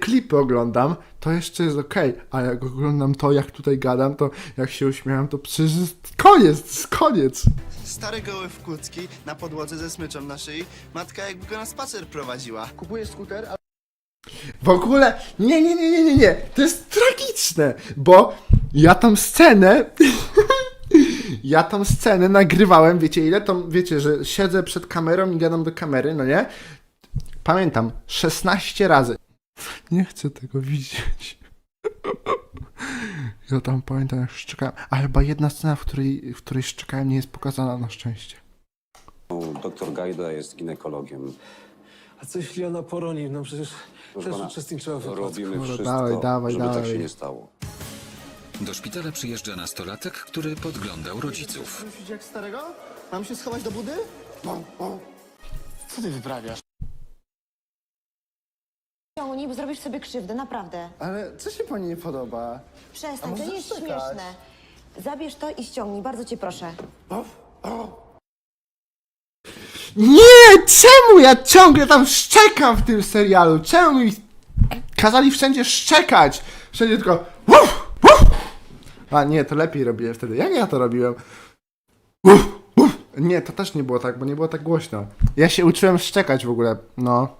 klipy oglądam, to jeszcze jest okej, a jak oglądam to, jak tutaj gadam, to jak się uśmiecham, to przecież jest koniec, jest koniec. Stary goły w kucki, na podłodze ze smyczą na szyi. Matka jakby go na spacer prowadziła. Kupujesz skuter, a W ogóle, nie, nie, nie, nie, nie, nie, to jest tragiczne, bo ja tą scenę, ja tą scenę nagrywałem, wiecie ile, to wiecie, że siedzę przed kamerą i gadam do kamery, no nie? Pamiętam, 16 razy. Nie chcę tego widzieć. Ja tam pamiętam, jak szczekałem, a chyba jedna scena, w której, w której szczekałem, nie jest pokazana na szczęście. Doktor Gajda jest ginekologiem. A co jeśli ona poroni? No przecież Proszę też pana, uczestniczyła w wypadku. Robimy Dobra, wszystko, dawaj, dawaj, żeby tak dawaj. się nie stało. Do szpitala przyjeżdża nastolatek, który podglądał rodziców. Myślisz jak starego? Mam się schować do budy? co ty wyprawiasz? Ciągnij, bo zrobisz sobie krzywdę, naprawdę. Ale co się pani nie podoba? Przestań, to może nie jest czekać? śmieszne. Zabierz to i ściągnij, bardzo cię proszę. Nie! Czemu ja ciągle tam szczekam w tym serialu? Czemu mi kazali wszędzie szczekać? Wszędzie tylko uf, uf. A nie, to lepiej robiłem wtedy. Jak ja to robiłem? Uf, uf. Nie, to też nie było tak, bo nie było tak głośno. Ja się uczyłem szczekać w ogóle, no.